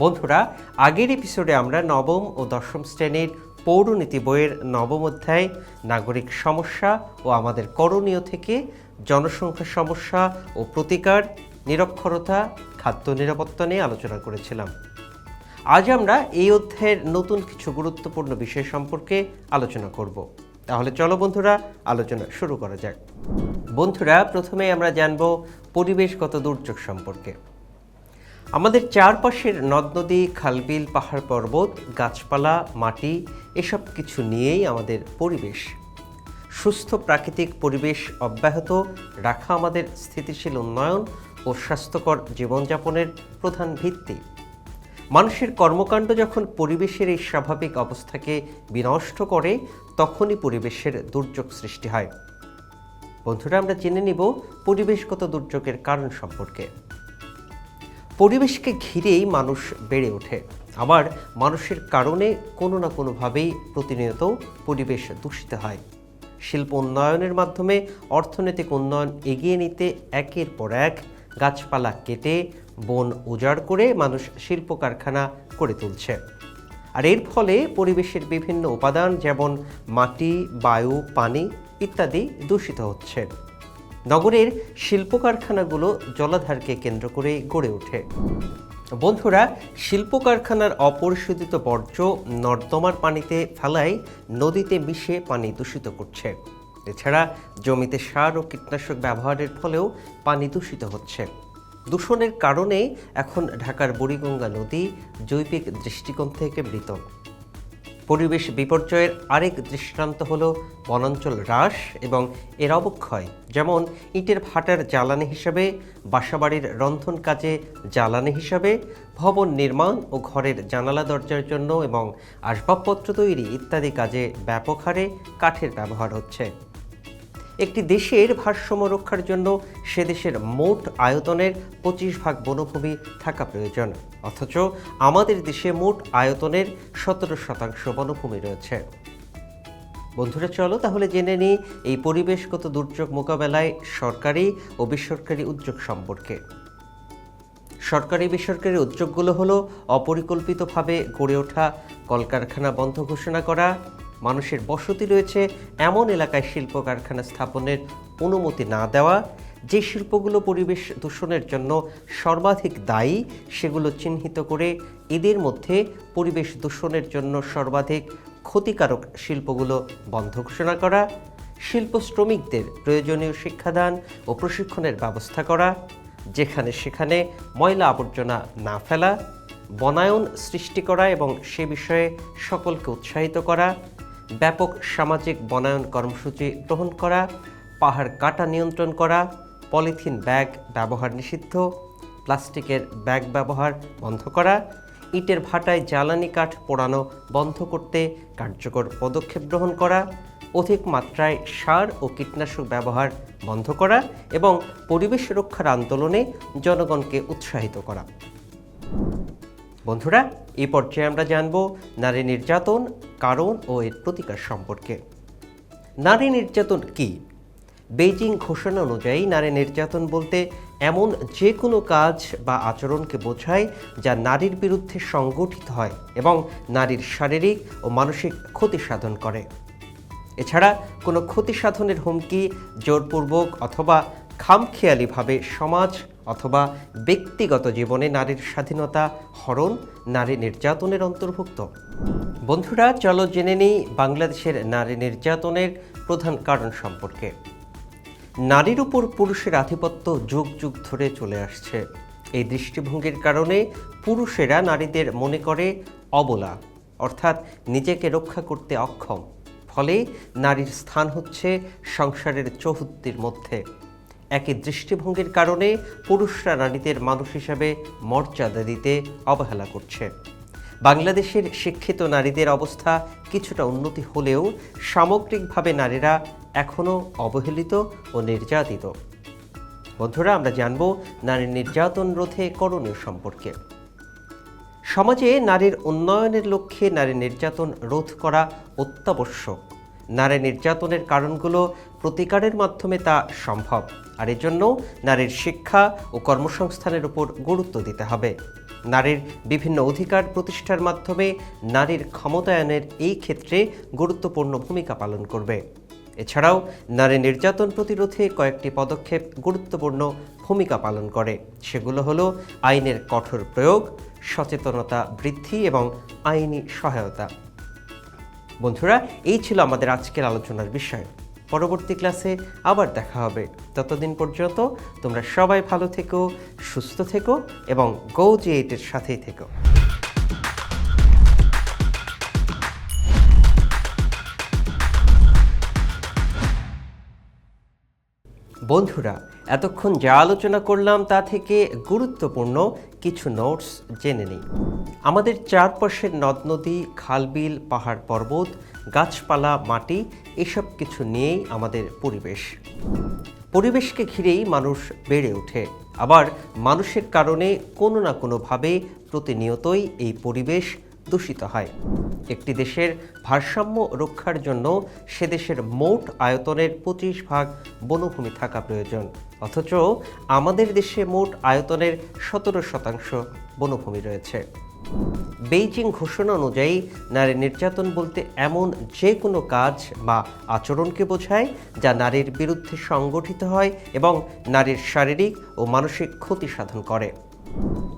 বন্ধুরা, আগের এপিসোডে আমরা নবম ও দশম শ্রেণির পৌরনীতি বইয়ের নবম অধ্যায়, নাগরিক সমস্যা ও আমাদের করণীয় থেকে জনসংখ্যা সমস্যা ও প্রতিকার, নিরক্ষরতা, খাদ্য নিরাপত্তা নিয়ে আলোচনা করেছিলাম। আজ আমরা এই অধ্যায়ের নতুন কিছু গুরুত্বপূর্ণ বিষয় সম্পর্কে আলোচনা করব। তাহলে চলো বন্ধুরা, আলোচনা শুরু করা যাক। বন্ধুরা প্রথমে আমরা জানব পরিবেশগত দুর্যোগ সম্পর্কে। আমাদের চারপাশের নদ নদী, খালবিল, পাহাড় পর্বত, গাছপালা, মাটি, এসব কিছু নিয়েই আমাদের পরিবেশ। সুস্থ প্রাকৃতিক পরিবেশ অব্যাহত রাখা আমাদের স্থিতিশীল উন্নয়ন ও স্বাস্থ্যকর জীবনযাপনের প্রধান ভিত্তি। মানুষের কর্মকাণ্ড যখন পরিবেশের এই স্বাভাবিক অবস্থাকে বিনষ্ট করে, তখনই পরিবেশের দুর্যোগ সৃষ্টি হয়। বন্ধুরা, আমরা জেনে নিব পরিবেশগত দুর্যোগের কারণ সম্পর্কে। পরিবেশকে ঘিরেই মানুষ বেড়ে ওঠে। আবার মানুষের কারণে কোনো না কোনোভাবেই প্রতিনিয়ত পরিবেশ দূষিত হয়। শিল্প উন্নয়নের মাধ্যমে অর্থনৈতিক উন্নয়ন এগিয়ে নিতে একের পর এক গাছপালা কেটে, বন উজাড় করে মানুষ শিল্প কারখানা করে তুলছে। আর এর ফলে পরিবেশের বিভিন্ন উপাদান যেমন মাটি, বায়ু, পানি ইত্যাদি দূষিত হচ্ছে। নগরের শিল্প কারখানাগুলো জলাধারকে কেন্দ্র করে গড়ে ওঠে। বন্ধুরা শিল্প কারখানার অপরিশোধিত বর্জ্য নর্দমার পানিতে ফেলায় নদীতে মিশে পানি দূষিত করছে। এছাড়া জমিতে সার ও কীটনাশক ব্যবহারের ফলেও পানি দূষিত হচ্ছে। দূষণের কারণে এখন ঢাকার বুড়িগঙ্গা নদী জৈবিক দৃষ্টিকোণ থেকে মৃত। পরিবেশ বিপর্যয়ের আরেক দৃষ্টান্ত হল বনাঞ্চল হ্রাস এবং এর অবক্ষয়। যেমন, ইটের ভাটার জ্বালানি হিসাবে, বাসাবাড়ির রন্ধন কাজে জ্বালানি হিসাবে, ভবন নির্মাণ ও ঘরের জানালা দরজার জন্য এবং আসবাবপত্র তৈরি ইত্যাদি কাজে ব্যাপক হারে কাঠের ব্যবহার হচ্ছে। একটি দেশের ভারসাম্য রক্ষার জন্য সে দেশের মোট আয়তনের পঁচিশ ভাগ বনভূমি থাকা প্রয়োজন। অথচ আমাদের দেশে মোট আয়তনের সতেরো শতাংশ বনভূমি রয়েছে। বন্ধুরা, চলো তাহলে জেনে নিই এই পরিবেশগত দুর্যোগ মোকাবেলায় সরকারি ও বেসরকারি উদ্যোগ সম্পর্কে। সরকারি বেসরকারি উদ্যোগগুলো হলো অপরিকল্পিতভাবে গড়ে ওঠা কলকারখানা বন্ধ ঘোষণা করা মানুষের বসতি রয়েছে এমন এলাকায় শিল্প কারখানা স্থাপনের অনুমতি না দেওয়া, যে শিল্পগুলো পরিবেশ দূষণের জন্য সর্বাধিক দায়ী, সেগুলো চিহ্নিত করে এদের মধ্যে পরিবেশ দূষণের জন্য সর্বাধিক ক্ষতিকারক শিল্পগুলো বন্ধ ঘোষণা করা, শিল্প শ্রমিকদের প্রয়োজনীয় শিক্ষাদান ও প্রশিক্ষণের ব্যবস্থা করা, যেখানে সেখানে ময়লা আবর্জনা না ফেলা, বনায়ন সৃষ্টি করা এবং সে বিষয়ে সকলকে উৎসাহিত করা ব্যাপক সামাজিক বনায়ন কর্মসূচি গ্রহণ করা, পাহাড় কাটা নিয়ন্ত্রণ করা, পলিথিন ব্যাগ ব্যবহার নিষিদ্ধ, প্লাস্টিকের ব্যাগ ব্যবহার বন্ধ করা, ইটের ভাটায় জ্বালানি কাঠ পোড়ানো বন্ধ করতে কার্যকর পদক্ষেপ গ্রহণ করা, অধিক মাত্রায় সার ও কীটনাশক ব্যবহার বন্ধ করা এবং পরিবেশ রক্ষার আন্দোলনে জনগণকে উৎসাহিত করা। বন্ধুরা এই পর্যায়ে আমরা জানব নারী নির্যাতন কারণ ও এর প্রতিকার সম্পর্কে। নারী নির্যাতন কি? বেইজিং ঘোষণা অনুযায়ী নারী নির্যাতন বলতে এমন যে কোনো কাজ বা আচরণকে বোঝায় যা নারীর বিরুদ্ধে সংগঠিত হয় এবং নারীর শারীরিক ও মানসিক ক্ষতি সাধন করে। এছাড়া কোনো ক্ষতি সাধনের হুমকি, জোরপূর্বক অথবা খামখেয়ালিভাবে সমাজ অথবা ব্যক্তিগত জীবনে নারীর স্বাধীনতা, হরণ, নারী নির্যাতনের অন্তর্ভুক্ত। বন্ধুরা, চলো জেনে নিই বাংলাদেশের নারী নির্যাতনের প্রধান কারণ সম্পর্কে। নারীর উপর পুরুষের আধিপত্য যুগ যুগ ধরে চলে আসছে। এই দৃষ্টিভঙ্গির কারণে পুরুষেরা নারীদের মনে করে অবলা, অর্থাৎ নিজেকে রক্ষা করতে অক্ষম। ফলে নারীর স্থান হচ্ছে সংসারের চৌহদ্দির মধ্যে। একই দৃষ্টিভঙ্গির কারণে পুরুষরা নারীদের মানুষ হিসাবে মর্যাদা দিতে অবহেলা করছে। বাংলাদেশের শিক্ষিত নারীদের অবস্থা কিছুটা উন্নতি হলেও সামগ্রিকভাবে নারীরা এখনও অবহেলিত ও নির্যাতিত। বন্ধুরা, আমরা জানব নারীর নির্যাতন রোধে করণীয় সম্পর্কে। সমাজে নারীর উন্নয়নের লক্ষ্যে নারী নির্যাতন রোধ করা অত্যাবশ্যক। নারী নির্যাতনের কারণগুলো প্রতিকারের মাধ্যমে তা সম্ভব। আর এজন্য নারীর শিক্ষা ও কর্মসংস্থানের উপর গুরুত্ব দিতে হবে। নারীর বিভিন্ন অধিকার প্রতিষ্ঠার মাধ্যমে নারীর ক্ষমতায়নের এই ক্ষেত্রে গুরুত্বপূর্ণ ভূমিকা পালন করবে। এছাড়াও নারী নির্যাতন প্রতিরোধে কয়েকটি পদক্ষেপ গুরুত্বপূর্ণ ভূমিকা পালন করে। সেগুলো হলো আইনের কঠোর প্রয়োগ, সচেতনতা বৃদ্ধি এবং আইনি সহায়তা। বন্ধুরা, এই ছিল আমাদের আজকের আলোচনার বিষয়। পরবর্তী ক্লাসে আবার দেখা হবে। ততদিন পর্যন্ত তোমরা সবাই ভালো থেকো, সুস্থ থেকো এবং গো জি এইটের সাথেই থেকো। বন্ধুরা, এতক্ষণ যা আলোচনা করলাম তা থেকে গুরুত্বপূর্ণ কিছু নোটস জেনে নিই। আমাদের চারপাশের নদ নদী খালবিল, পাহাড় পর্বত, গাছপালা, মাটি, এসব কিছু নিয়েই আমাদের পরিবেশ। পরিবেশকে ঘিরেই মানুষ বেড়ে ওঠে। আবার মানুষের কারণে কোনো না কোনোভাবে প্রতিনিয়তই এই পরিবেশ দূষিত হয়। একটি দেশের ভারসাম্য রক্ষার জন্য সে দেশের মোট আয়তনের পঁচিশ ভাগ বনভূমি থাকা প্রয়োজন। অথচ আমাদের দেশে মোট আয়তনের সতেরো শতাংশ বনভূমি রয়েছে। বেইজিং ঘোষণা অনুযায়ী, নারী নির্যাতন বলতে এমন যে কোনো কাজ বা আচরণকে বোঝায় যা নারীর বিরুদ্ধে সংগঠিত হয় এবং নারীর শারীরিক ও মানসিক ক্ষতি সাধন করে।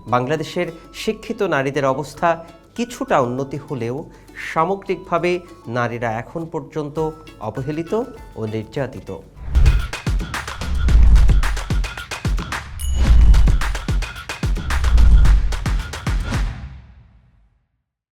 বাংলাদেশের শিক্ষিত নারীদের অবস্থা কিছুটা উন্নতি হলেও সামগ্রিকভাবে নারীরা এখন পর্যন্ত অবহেলিত ও নির্যাতিত।